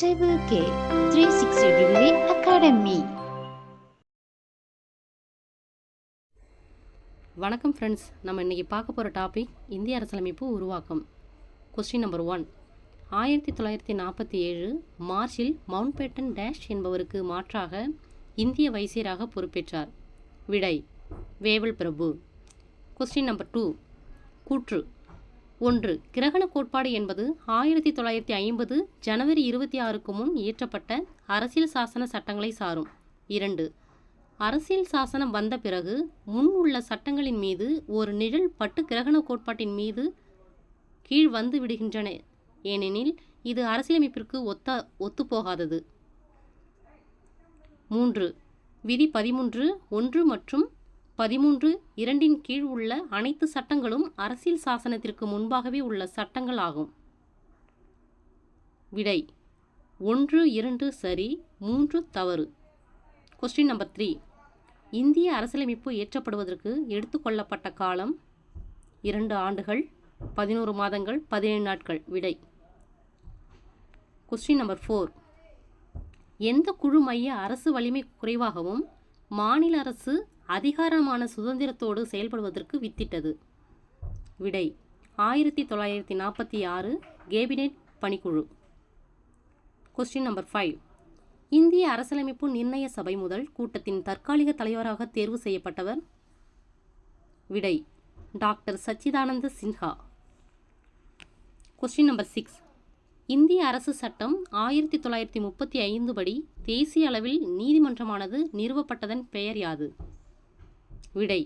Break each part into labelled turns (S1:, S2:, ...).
S1: Treble three 360 Degree Academy.
S2: வணக்கம் friends நம்ம இன்றைக்கி பார்க்க போகிற டாபிக் இந்திய அரசியலமைப்பு உருவாக்கம். கொஸ்டின் நம்பர் ஒன் ஆயிரத்தி தொள்ளாயிரத்தி நாற்பத்தி ஏழு மார்ச்சில் மவுண்ட் பேட்டன் டேஷ் என்பவருக்கு மாற்றாக இந்திய வைசியராக பொறுப்பேற்றார். விடை வேவல் பிரபு. கொஸ்டின் நம்பர் டூ கூற்று. ஒன்று கிரகண கோட்பாடு என்பது ஆயிரத்தி தொள்ளாயிரத்தி ஐம்பது ஜனவரி இருபத்தி ஆறுக்கு முன் இயற்றப்பட்ட அரசியல் சாசன சட்டங்களை சாரும். இரண்டு அரசியல் சாசனம் வந்த பிறகு முன் உள்ள சட்டங்களின் மீது ஒரு நிழல் பட்டு கிரகண கோட்பாட்டின் மீது கீழ் வந்து விடுகின்றன. ஏனெனில் இது அரசியலமைப்பிற்கு ஒத்த ஒத்துப்போகாதது. மூன்று விதி பதிமூன்று ஒன்று மற்றும் பதிமூன்று இரண்டின் கீழ் உள்ள அனைத்து சட்டங்களும் அரசியல் சாசனத்திற்கு முன்பாகவே உள்ள சட்டங்கள் ஆகும். விடை. ஒன்று இரண்டு சரி மூன்று தவறு. கொஸ்டின் நம்பர் த்ரீ இந்திய அரசியலமைப்பு இயற்றப்படுவதற்கு எடுத்துக்கொள்ளப்பட்ட காலம்? இரண்டு ஆண்டுகள் பதினோரு மாதங்கள் பதினேழு நாட்கள். விடை. கொஸ்டின் நம்பர் ஃபோர் எந்த குழு மைய அரசு வலிமை குறைவாகவும் மாநில அரசு அதிகாரமான சுதந்திரத்தோடு செயல்படுவதற்கு வித்திட்டது. விடை ஆயிரத்தி தொள்ளாயிரத்தி நாற்பத்தி ஆறு கேபினெட் பணிக்குழு. கொஸ்டின் நம்பர் ஃபைவ் இந்திய அரசியலமைப்பு நிர்ணய சபை முதல் கூட்டத்தின் தற்காலிக தலைவராக தேர்வு செய்யப்பட்டவர் விடை doctor Sachchidananda Sinha. Question number six இந்திய அரசு சட்டம் ஆயிரத்தி தொள்ளாயிரத்தி முப்பத்தி ஐந்து படி தேசிய அளவில் நீதிமன்றமானது நிறுவப்பட்டதன் பெயர் யாது? விடை.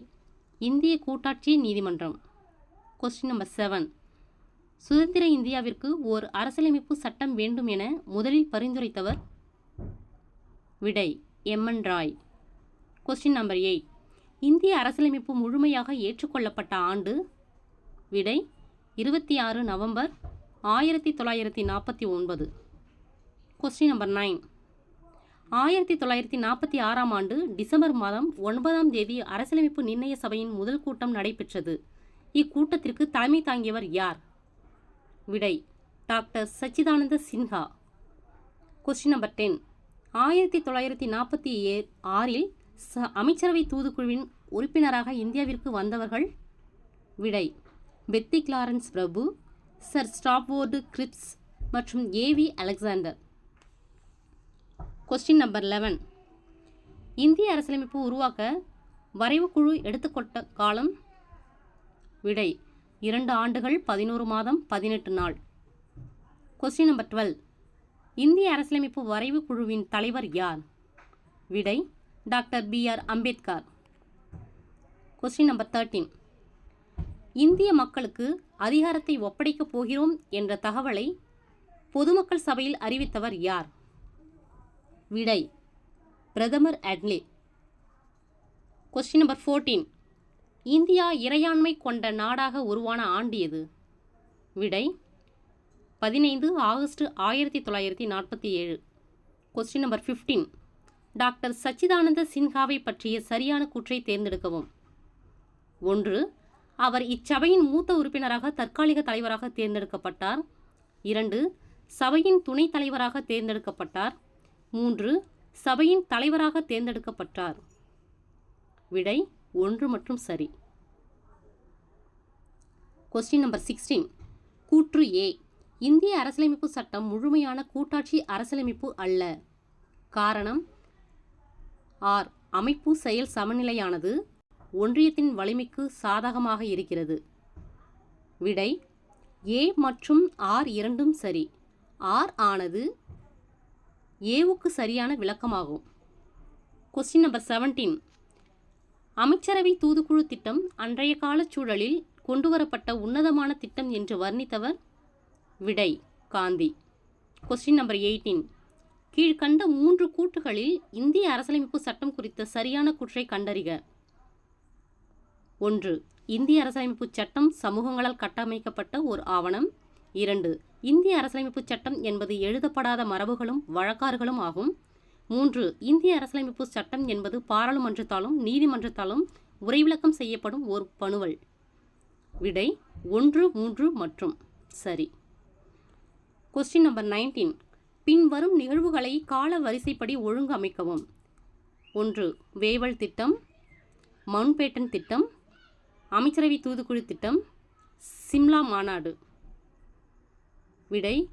S2: இந்திய கூட்டாட்சி நீதிமன்றம். கொஸ்டின் நம்பர் செவன் சுதந்திர இந்தியாவிற்கு ஓர் அரசியலமைப்பு சட்டம் வேண்டும் என முதலில் பரிந்துரைத்தவர் விடை. MN Roy question number eight இந்திய அரசியலமைப்பு முழுமையாக ஏற்றுக்கொள்ளப்பட்ட ஆண்டு விடை இருபத்தி ஆறு நவம்பர் ஆயிரத்தி தொள்ளாயிரத்தி நாற்பத்தி ஒன்பது. கொஸ்டின் நம்பர் நைன் ஆயிரத்தி தொள்ளாயிரத்தி நாற்பத்தி ஆறாம் ஆண்டு டிசம்பர் மாதம் ஒன்பதாம் தேதி அரசியலமைப்பு நிர்ணய சபையின் முதல் கூட்டம் நடைபெற்றது. இக்கூட்டத்திற்கு தலைமை தாங்கியவர் யார்? விடை doctor Sachchidananda Sinha. Question number ten ஆயிரத்தி தொள்ளாயிரத்தி நாற்பத்தி ஏ ஆறில் ச அமைச்சரவை தூதுக்குழுவின் உறுப்பினராக இந்தியாவிற்கு வந்தவர்கள் விடை பெத்தி கிளாரன்ஸ் பிரபு சர் ஸ்டாப்வோர்டு கிரிப்ஸ் மற்றும் AV Alexander. Question number eleven இந்திய அரசியலமைப்பு உருவாக்க வரைவுக்குழு எடுத்துக்கொண்ட காலம் விடை இரண்டு ஆண்டுகள் பதினோரு மாதம் பதினெட்டு நாள். கொஸ்டின் நம்பர் டுவெல் இந்திய அரசியலமைப்பு வரைவு குழுவின் தலைவர் யார்? விடை doctor B R Ambedkar. Question number thirteen இந்திய மக்களுக்கு அதிகாரத்தை ஒப்படைக்கப் போகிறோம் என்ற தகவலை பொதுமக்கள் சபையில் அறிவித்தவர் யார்? விடை. பிரதமர் Attlee. Question number fourteen India இறையாண்மை கொண்ட நாடாக உருவான ஆண்டு எது? விடை. பதினைந்து ஆகஸ்ட் ஆயிரத்தி தொள்ளாயிரத்தி நாற்பத்தி ஏழு question number fifteen doctor Sachchidananda சின்ஹாவை பற்றிய சரியான கூற்றை தேர்ந்தெடுக்கவும். ஒன்று அவர் இச்சபையின் மூத்த உறுப்பினராக தற்காலிக தலைவராக தேர்ந்தெடுக்கப்பட்டார். இரண்டு சபையின் துணைத் தலைவராக தேர்ந்தெடுக்கப்பட்டார். மூன்று சபையின் தலைவராக தேர்ந்தெடுக்கப்பட்டார். விடை ஒன்று மற்றும் சரி. கொஸ்டின் நம்பர் சிக்ஸ்டீன் கூற்று ஏ இந்திய அரசியலமைப்பு சட்டம் முழுமையான கூட்டாட்சி அரசியலமைப்பு அல்ல. காரணம் ஆர். அமைப்பு செயல் சமநிலையானது ஒன்றியத்தின் வலிமைக்கு சாதகமாக இருக்கிறது. விடை ஏ மற்றும் ஆர் இரண்டும் சரி. ஆர் ஆனது ஏவுக்கு சரியான விளக்கமாகும். கொஸ்டின் நம்பர் செவன்டீன் அமைச்சரவை தூதுக்குழு திட்டம் அன்றைய கால சூழலில் கொண்டுவரப்பட்ட உன்னதமான திட்டம் என்று வர்ணித்தவர் விடை காந்தி. கொஸ்டின் நம்பர் எயிட்டீன் கீழ்கண்ட மூன்று கூற்றுகளில் இந்திய அரசியலமைப்பு சட்டம் குறித்த சரியான கூற்றை கண்டறிக. ஒன்று இந்திய அரசியலமைப்பு சட்டம் சமூகங்களால் கட்டமைக்கப்பட்ட ஒரு ஆவணம். இரண்டு இந்திய அரசியலமைப்பு சட்டம் என்பது எழுதப்படாத மரபுகளும் வழக்காறுகளும் ஆகும். மூன்று இந்திய அரசியலமைப்பு சட்டம் என்பது பாராளுமன்றத்தாலும் நீதிமன்றத்தாலும் உரைவிளக்கம் செய்யப்படும் ஒரு பணுவல். விடை ஒன்று மூன்று மற்றும் சரி. கொஸ்டின் நம்பர் நைன்டீன் பின்வரும் நிகழ்வுகளை கால வரிசைப்படி ஒழுங்கமைக்கவும் ஒன்று வேவல் திட்டம். மவுண்ட்பேட்டன் திட்டம். அமைச்சரவை தூதுக்குழு திட்டம். சிம்லா மாநாடு. விடை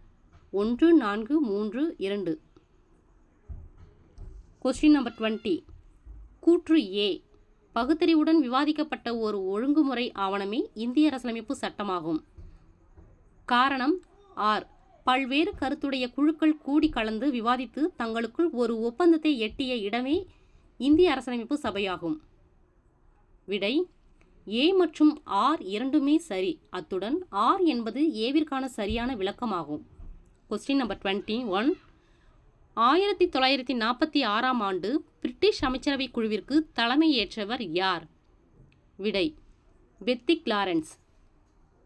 S2: ஒன்று நான்கு மூன்று இரண்டு. கொஸ்டின் நம்பர் டுவெண்ட்டி கூற்று ஏ பகுத்தறிவுடன் விவாதிக்கப்பட்ட ஒரு ஒழுங்குமுறை ஆவணமே இந்திய அரசியலமைப்பு சட்டமாகும். காரணம் ஆர். பல்வேறு கருத்துடைய குழுக்கள் கூடி கலந்து விவாதித்து தங்களுக்குள் ஒரு ஒப்பந்தத்தை எட்டிய இடமே இந்திய அரசியலமைப்பு சபையாகும். விடை ஏ மற்றும் ஆர் இரண்டுமே சரி. அத்துடன் ஆர் என்பது ஏவிற்கான சரியான விளக்கமாகும். கொஸ்டின் நம்பர் டுவெண்ட்டி ஒன் ஆயிரத்தி தொள்ளாயிரத்தி நாற்பத்தி ஆறாம் ஆண்டு பிரிட்டிஷ் அமைச்சரவை குழுவிற்கு தலைமையேற்றவர் யார்? விடை Pethick Lawrence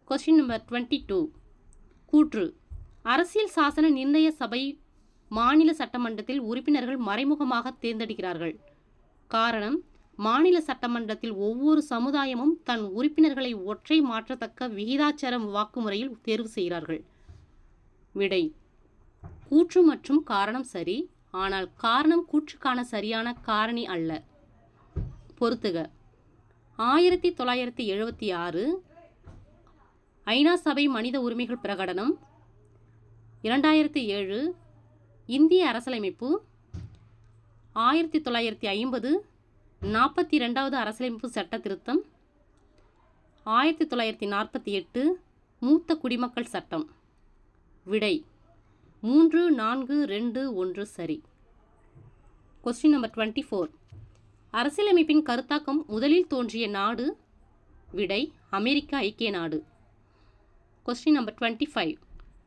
S2: question number twenty two கூற்று அரசியல் சாசன நிர்ணய சபை மாநில சட்டமன்றத்தில் உறுப்பினர்கள் மறைமுகமாக தேர்ந்தெடுக்கிறார்கள். காரணம் மாநில சட்டமன்றத்தில் ஒவ்வொரு சமுதாயமும் தன் உறுப்பினர்களை ஒற்றை மாற்றத்தக்க விகிதாச்சாரம் வாக்குமுறையில் தேர்வு செய்கிறார்கள். விடை கூற்று மற்றும் காரணம் சரி ஆனால் காரணம் கூற்றுக்கான சரியான காரணி அல்ல. பொறுத்துக ஆயிரத்தி தொள்ளாயிரத்தி எழுபத்தி ஆறு ஐநா சபை மனித உரிமைகள் பிரகடனம் இரண்டாயிரத்தி ஏழு இந்திய அரசியலமைப்பு ஆயிரத்தி தொள்ளாயிரத்தி ஐம்பது நாற்பத்தி ரெண்டாவது அரசியலமைப்பு சட்ட திருத்தம். ஆயிரத்தி தொள்ளாயிரத்தி நாற்பத்தி எட்டு மூத்த குடிமக்கள் சட்டம். விடை மூன்று நான்கு ரெண்டு ஒன்று சரி. கொஸ்டின் நம்பர் டுவெண்ட்டி ஃபோர் அரசியலமைப்பின் கருத்தாக்கம் முதலில் தோன்றிய நாடு. விடை அமெரிக்க ஐக்கிய நாடு. கொஸ்டின் நம்பர் டுவெண்ட்டி ஃபைவ்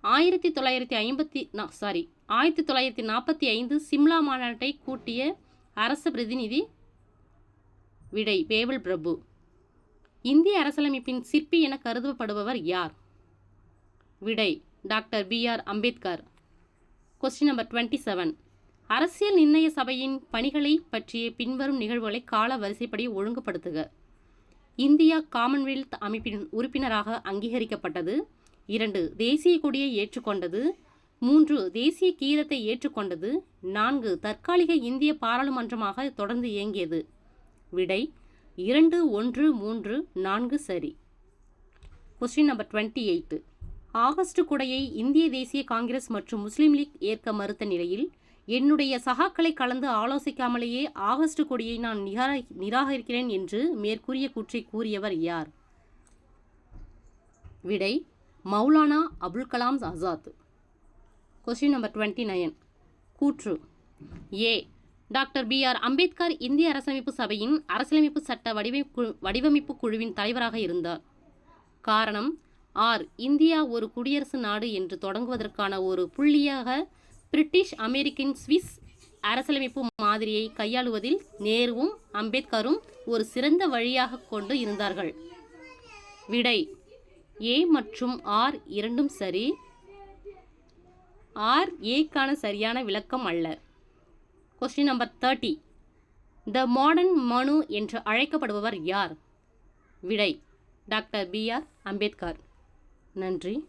S2: ஆயிரத்தி தொள்ளாயிரத்தி ஐம்பத்தி சாரி ஆயிரத்தி தொள்ளாயிரத்தி நாற்பத்தி ஐந்து சிம்லா மாநாட்டை கூட்டிய அரச பிரதிநிதி விடை வேவல் பிரபு. இந்திய அரசியலமைப்பின் சிற்பி என கருதப்படுபவர் யார்? விடை doctor B R Ambedkar. Question number twenty seven அரசியல் நிர்ணய சபையின் பணிகளை பற்றிய பின்வரும் நிகழ்வுகளை கால வரிசைப்படி ஒழுங்குபடுத்துக. இந்தியா காமன்வெல்த் அமைப்பின் உறுப்பினராக அங்கீகரிக்கப்பட்டது. இரண்டு தேசிய கொடியை ஏற்றுக்கொண்டது. மூன்று தேசிய கீதத்தை ஏற்றுக்கொண்டது. நான்கு தற்காலிக இந்திய பாராளுமன்றமாக தொடர்ந்து இயங்கியது. விடை இரண்டு ஒன்று மூன்று நான்கு சரி. Question number twenty eight August குடையை இந்திய தேசிய காங்கிரஸ் மற்றும் முஸ்லீம் லீக் ஏற்க மறுத்த நிலையில் என்னுடைய சகாக்களை கலந்து ஆலோசிக்காமலேயே ஆகஸ்ட் கொடியை நான் நிராகரி நிராகரிக்கிறேன் என்று மேற்கூறிய கூற்றை கூறியவர் யார்? விடை Maulana Abul Kalam Azad. Question number twenty nine கூற்று. A. Doctor B R Ambedkar இந்திய அரசமைப்பு சபையின் அரசியலமைப்பு சட்ட வடிவமைப்பு வடிவமைப்பு குழுவின் தலைவராக இருந்தார். காரணம் ஆர் இந்தியா ஒரு குடியரசு நாடு என்று தொடங்குவதற்கான ஒரு புள்ளியாக பிரிட்டிஷ் அமெரிக்கன் சுவிஸ் அரசியலமைப்பு மாதிரியை கையாளுவதில் நேருவும் அம்பேத்கரும் ஒரு சிறந்த வழியாக கொண்டு இருந்தார்கள். விடை ஏ மற்றும் ஆர் இரண்டும் சரி. ஆர் ஏக்கான சரியான விளக்கம் அல்ல. Question number thirty the modern Manu என்று அழைக்கப்படுபவர் யார்? விடை டாக்டர் பி ஆர் அம்பேத்கர். நன்றி.